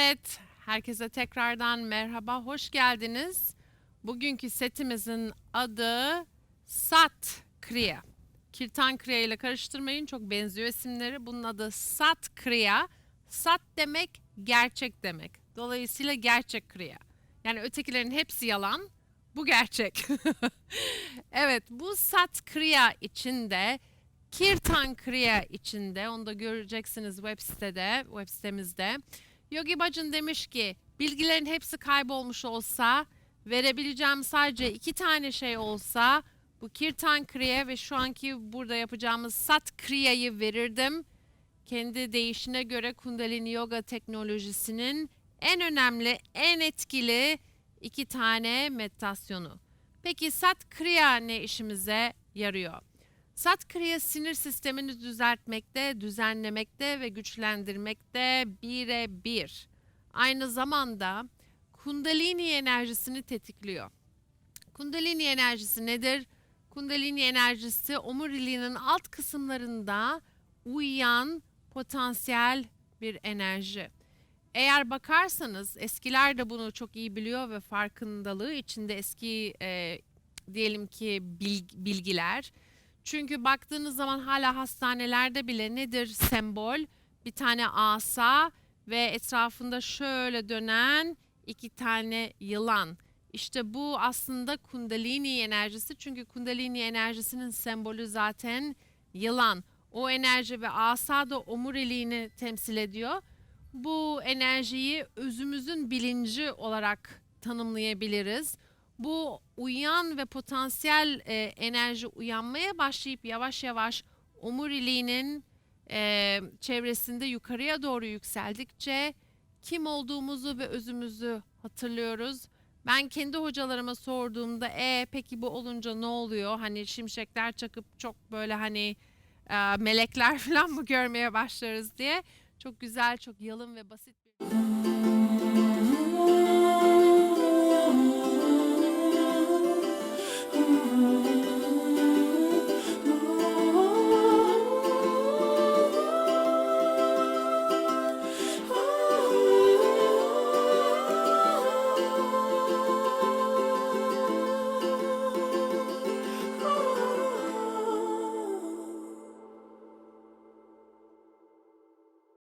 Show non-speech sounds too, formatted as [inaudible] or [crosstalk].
Evet, herkese tekrardan merhaba, hoş geldiniz. Bugünkü setimizin adı Sat Kriya. Kirtan Kriya ile karıştırmayın, çok benziyor isimleri. Bunun adı Sat Kriya. Sat demek gerçek demek. Dolayısıyla gerçek Kriya. Yani ötekilerin hepsi yalan, bu gerçek. [laughs] evet, bu Sat Kriya içinde Kirtan Kriya içinde, onu da göreceksiniz web sitede, web sitemizde. Yogi Bhajan demiş ki bilgilerin hepsi kaybolmuş olsa verebileceğim sadece iki tane şey olsa bu Kirtan Kriya ve şu anki burada yapacağımız Sat Kriya'yı verirdim. Kendi değişine göre Kundalini Yoga teknolojisinin en önemli, en etkili iki tane meditasyonu. Peki Sat Kriya ne işimize yarıyor? Sat Kriya sinir sistemini düzeltmekte, düzenlemekte ve güçlendirmekte birebir. Aynı zamanda Kundalini enerjisini tetikliyor. Kundalini enerjisi nedir? Kundalini enerjisi omuriliğinin alt kısımlarında uyuyan potansiyel bir enerji. Eğer bakarsanız eskiler de bunu çok iyi biliyor ve farkındalığı içinde eski e, diyelim ki bil- bilgiler. Çünkü baktığınız zaman hala hastanelerde bile nedir sembol? Bir tane asa ve etrafında şöyle dönen iki tane yılan. İşte bu aslında kundalini enerjisi. Çünkü kundalini enerjisinin sembolü zaten yılan. O enerji ve asa da omuriliğini temsil ediyor. Bu enerjiyi özümüzün bilinci olarak tanımlayabiliriz bu uyan ve potansiyel e, enerji uyanmaya başlayıp yavaş yavaş omuriliğinin e, çevresinde yukarıya doğru yükseldikçe kim olduğumuzu ve özümüzü hatırlıyoruz. Ben kendi hocalarıma sorduğumda e peki bu olunca ne oluyor? Hani şimşekler çakıp çok böyle hani e, melekler [laughs] falan mı görmeye başlarız diye çok güzel, çok yalın ve basit bir